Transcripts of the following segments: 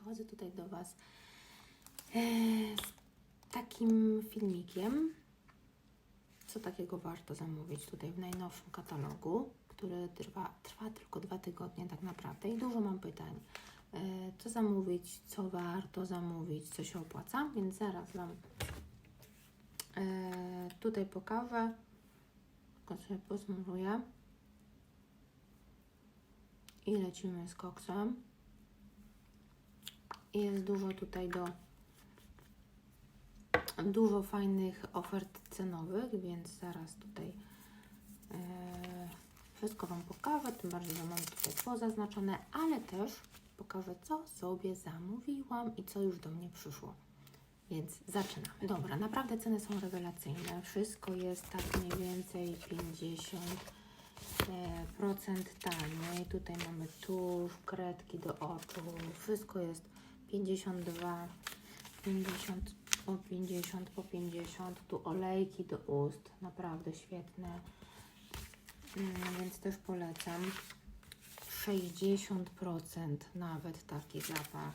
przychodzę tutaj do Was e, z takim filmikiem, co takiego warto zamówić tutaj w najnowszym katalogu, który trwa, trwa tylko dwa tygodnie tak naprawdę i dużo mam pytań. E, Co zamówić, co warto zamówić, co się opłaca, więc zaraz Wam e, tutaj pokażę. Tylko sobie pozmuruję. I lecimy z koksem. Jest dużo tutaj do dużo fajnych ofert cenowych, więc zaraz tutaj e, wszystko Wam pokażę, tym bardziej, że mam tutaj pozaznaczone, ale też pokażę, co sobie zamówiłam i co już do mnie przyszło. Więc zaczynamy. Dobra, naprawdę ceny są rewelacyjne. Wszystko jest tak mniej więcej 50 e, procent taniej. Tutaj mamy tusz, kredki do oczu. Wszystko jest 52, 50 po 50, po 50. Tu olejki do ust. Naprawdę świetne. Mm, więc też polecam. 60% nawet taki zapach.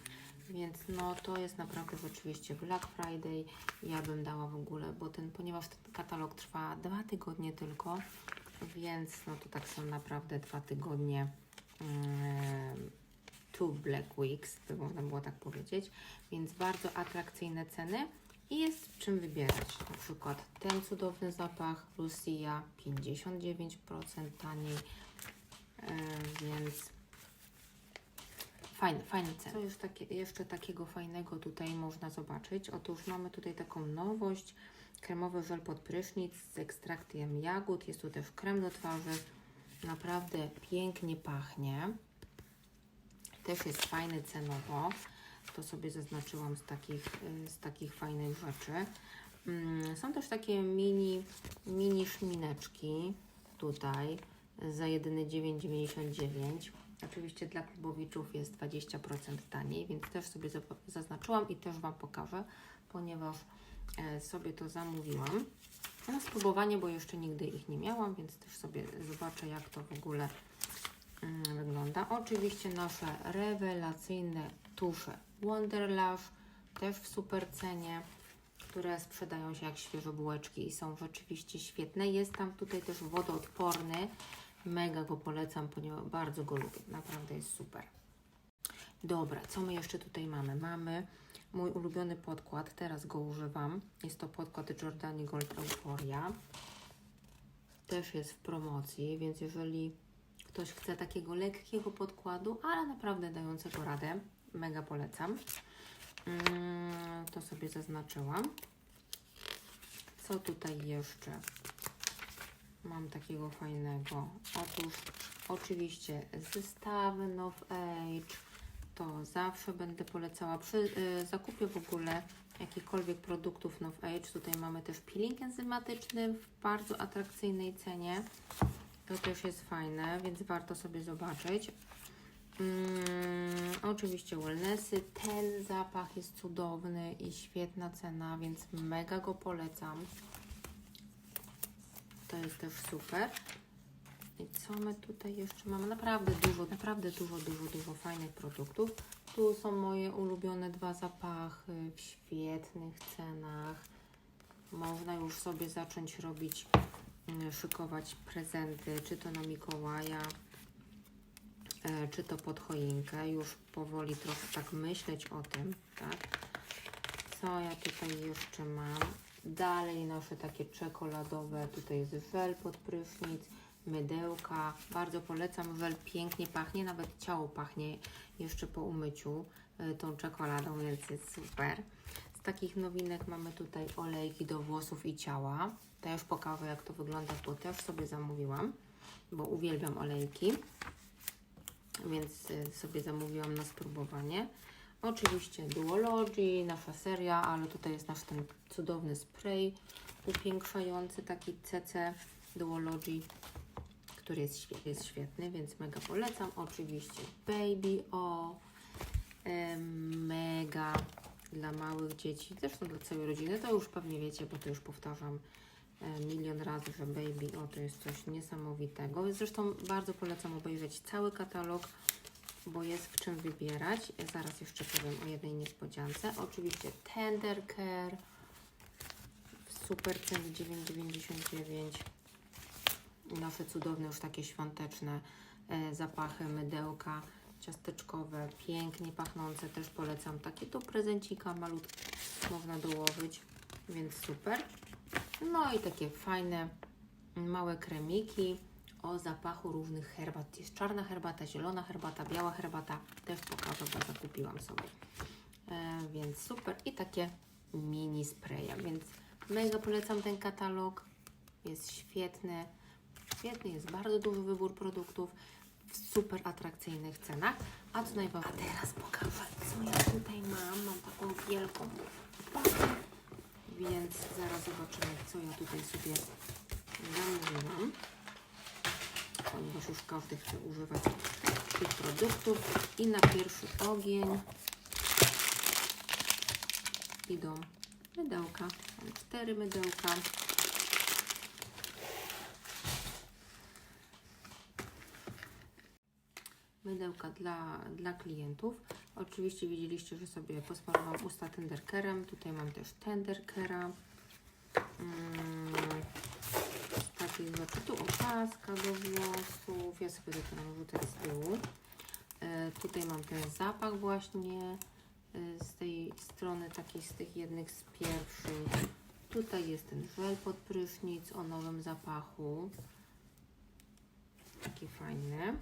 Więc no to jest naprawdę oczywiście Black Friday. Ja bym dała w ogóle, bo ten, ponieważ ten katalog trwa dwa tygodnie tylko, więc no to tak są naprawdę dwa tygodnie mm, two Black Weeks, by można było tak powiedzieć. Więc bardzo atrakcyjne ceny i jest czym wybierać. Na przykład ten cudowny zapach Lucia 59% taniej, e, więc Fajne, fajne ceny. Co już takie, jeszcze takiego fajnego tutaj można zobaczyć? Otóż mamy tutaj taką nowość. Kremowy żel pod prysznic z ekstraktem jagód. Jest tu też krem do twarzy. Naprawdę pięknie pachnie. Też jest fajny cenowo. To sobie zaznaczyłam z takich, y, z takich fajnych rzeczy. Mm, Są też takie mini, mini szmineczki tutaj za jedyny 9,99. Oczywiście dla klubowiczów jest 20% taniej, więc też sobie za- zaznaczyłam i też Wam pokażę, ponieważ e, sobie to zamówiłam. Na spróbowanie, bo jeszcze nigdy ich nie miałam, więc też sobie zobaczę, jak to w ogóle wygląda. Oczywiście nasze rewelacyjne tusze Wonderlash, też w super cenie, które sprzedają się jak świeże bułeczki i są rzeczywiście świetne. Jest tam tutaj też wodoodporny. Mega go polecam, ponieważ bardzo go lubię. Naprawdę jest super. Dobra, co my jeszcze tutaj mamy? Mamy mój ulubiony podkład, teraz go używam. Jest to podkład Giordani Gold Euphoria. Też jest w promocji, więc jeżeli ktoś chce takiego lekkiego podkładu, ale naprawdę dającego radę, mega polecam. Mm, to sobie zaznaczyłam. Co tutaj jeszcze? Mam takiego fajnego. Otóż oczywiście zestawy Nov Age. To zawsze będę polecała przy y, zakupie w ogóle jakichkolwiek produktów Nov Age. Tutaj mamy też peeling enzymatyczny w bardzo atrakcyjnej cenie. To też jest fajne, więc warto sobie zobaczyć. Mm, oczywiście wellnessy. Ten zapach jest cudowny i świetna cena, więc mega go polecam. To jest też super. I co my tutaj jeszcze mamy? Naprawdę dużo, naprawdę dużo, dużo, dużo fajnych produktów. Tu są moje ulubione dwa zapachy w świetnych cenach. Można już sobie zacząć robić, szykować prezenty, czy to na Mikołaja, e, czy to pod choinkę. Już powoli trochę tak myśleć o tym, tak? Co ja tutaj jeszcze mam? Dalej noszę takie czekoladowe, tutaj jest żel pod prysznic, mydełka. Bardzo polecam, żel pięknie pachnie, nawet ciało pachnie jeszcze po umyciu y, tą czekoladą, więc jest super. Takich nowinek mamy tutaj olejki do włosów i ciała. Też pokażę jak to wygląda, bo też sobie zamówiłam, bo uwielbiam olejki więc y, sobie zamówiłam na spróbowanie. Oczywiście Duology, nasza seria, ale tutaj jest nasz ten cudowny spray upiększający, taki CC Duology, który jest, jest świetny, więc mega polecam. Oczywiście Baby O, mega dla małych dzieci, zresztą dla całej rodziny, to już pewnie wiecie, bo to już powtarzam e, milion razy, że Baby O to jest coś niesamowitego. Zresztą bardzo polecam obejrzeć cały katalog bo jest w czym wybierać. Zaraz jeszcze powiem o jednej niespodziance. Oczywiście Tender Care w super cenie 9,99. Nasze cudowne, już takie świąteczne e, zapachy, mydełka ciasteczkowe, pięknie pachnące. Też polecam takie do prezencika malutkie można dołożyć, więc super. No i takie fajne, małe kremiki o zapachu różnych herbat. Jest czarna herbata, zielona herbata, biała herbata. Też pokażę, bo zakupiłam sobie. E, więc super. I takie mini spraye, więc mega polecam ten katalog. Jest świetny. Świetny, jest bardzo duży wybór produktów w super atrakcyjnych cenach. A co najważniejsze, a teraz pokażę, co ja tutaj mam. Mam taką wielką pakę, więc zaraz zobaczymy, co ja tutaj sobie zamówiłam. Ponieważ już każdy chce używać tych produktów. I na pierwszy ogień idą mydełka. Mam cztery mydełka. Mydełka dla, dla klientów. Oczywiście widzieliście, że sobie posmarowałam usta tenderkerem. Tutaj mam też tenderkera. Mm, takiej rzeczy. Tu opaska do włosów. Ja sobie to tam rzucę z tyłu. E, tutaj mam ten zapach właśnie e, z tej strony, takiej z tych jednych z pierwszych. Tutaj jest ten żel pod prysznic o nowym zapachu. Taki fajny.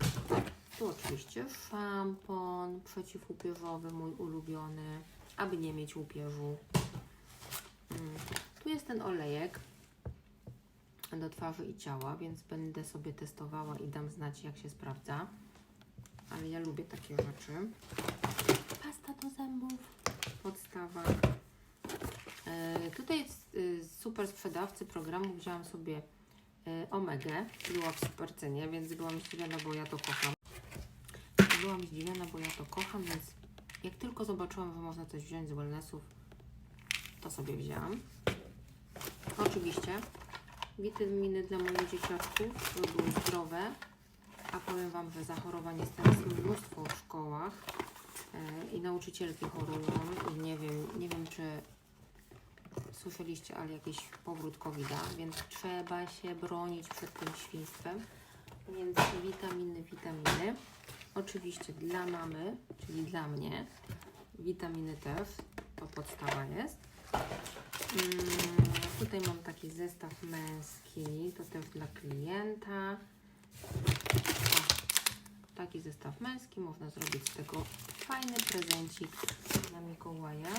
Tu oczywiście szampon przeciwłupieżowy, mój ulubiony, aby nie mieć łupieżu. Mm. Tu jest ten olejek do twarzy i ciała, więc będę sobie testowała i dam znać, jak się sprawdza. Ale ja lubię takie rzeczy. Pasta do zębów, podstawa. E, tutaj jest e, super sprzedawcy programu. Wzięłam sobie e, Omegę. Była w super cenie, więc byłam zdziwiona, bo ja to kocham byłam zdziwiona, bo ja to kocham, więc jak tylko zobaczyłam, że można coś wziąć z wellnessów, to sobie wzięłam. Oczywiście witaminy dla moich dzieciaczków, żeby były zdrowe, a powiem Wam, że zachorowań jest teraz mnóstwo w szkołach e, i nauczycielki chorują i nie wiem, nie wiem czy słyszeliście, ale jakiś powrót covid więc trzeba się bronić przed tym świństwem. Więc witaminy, witaminy. Oczywiście dla mamy, czyli dla mnie, witaminy też, to podstawa jest. Mm, tutaj mam taki zestaw męski, to też dla klienta. O, taki zestaw męski, można zrobić z tego fajny prezencik na Mikołaja.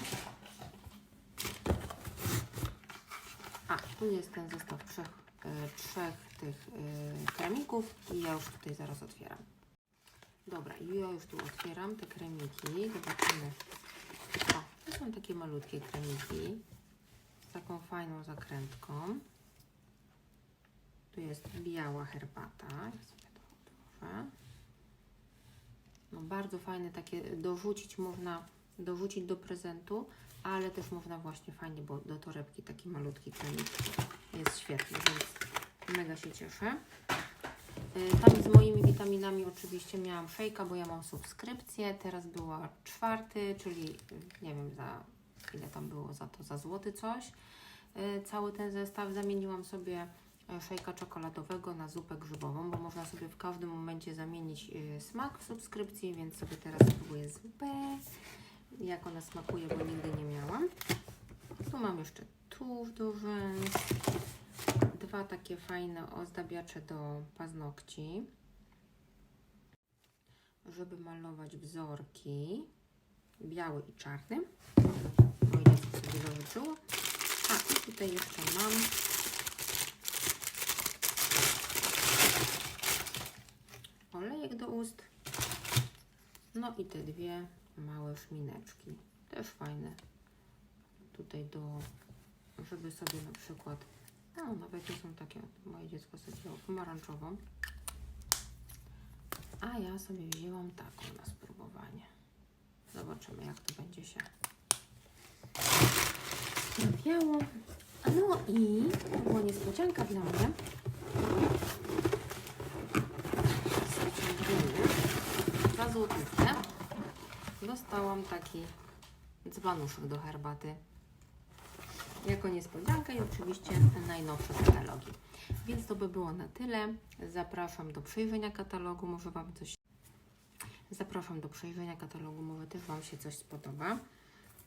A, tu jest ten zestaw trzech, e, trzech tych e, kremików i ja już tutaj zaraz otwieram. Dobra, i ja już tu otwieram te kremiki. Zobaczymy. O, to są takie malutkie kremiki z taką fajną zakrętką. Tu jest biała herbata. Ja sobie to otworzę. No bardzo fajne takie dorzucić można, dorzucić do prezentu, ale też można właśnie fajnie, bo do torebki taki malutki kremik jest świetny, więc mega się cieszę. Y, Tam z moimi witaminami oczywiście miałam szejka, bo ja mam subskrypcję. Teraz była czwarty, czyli y, nie wiem za ile tam było za to, za złoty coś. Y, Cały ten zestaw zamieniłam sobie szejka czekoladowego na zupę grzybową, bo można sobie w każdym momencie zamienić smak w subskrypcji, więc sobie teraz spróbuję zupę, jak ona smakuje, bo nigdy nie miałam. Tu mam jeszcze tusz do rzęs, dwa takie fajne ozdabiacze do paznokci, żeby malować wzorki biały i czarny. Moje dziecko sobie zażyczyło. A i tutaj jeszcze mam olejek do ust. No i te dwie małe szmineczki. Też fajne. Tutaj do, żeby sobie na przykład no, nawet nie są takie. Moje dziecko sobie wzięło pomarańczową. A ja sobie wzięłam taką na spróbowanie. Zobaczymy, jak to będzie się sprawiało. No i to była niespodzianka dla mnie. Zaciągniemy. złotówkę dostałam taki dzbanuszek do herbaty. Jako niespodziankę i oczywiście najnowsze katalogi. Więc to by było na tyle. Zapraszam do przejrzenia katalogu, może Wam coś Zapraszam do przejrzenia katalogu, może też Wam się coś spodoba,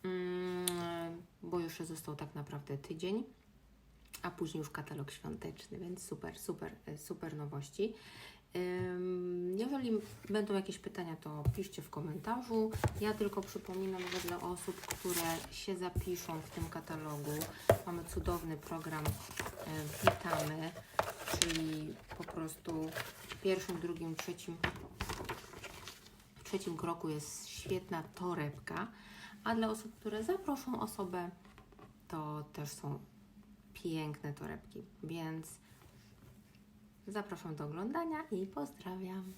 Mm, bo jeszcze został tak naprawdę tydzień, a później już katalog świąteczny, więc super, super, super nowości. Jeżeli będą jakieś pytania, to piszcie w komentarzu. Ja tylko przypominam, że dla osób, które się zapiszą w tym katalogu, mamy cudowny program Witamy, czyli po prostu w pierwszym, drugim, trzecim w trzecim kroku jest świetna torebka, a dla osób, które zaproszą osobę, to też są piękne torebki, więc zapraszam do oglądania i pozdrawiam.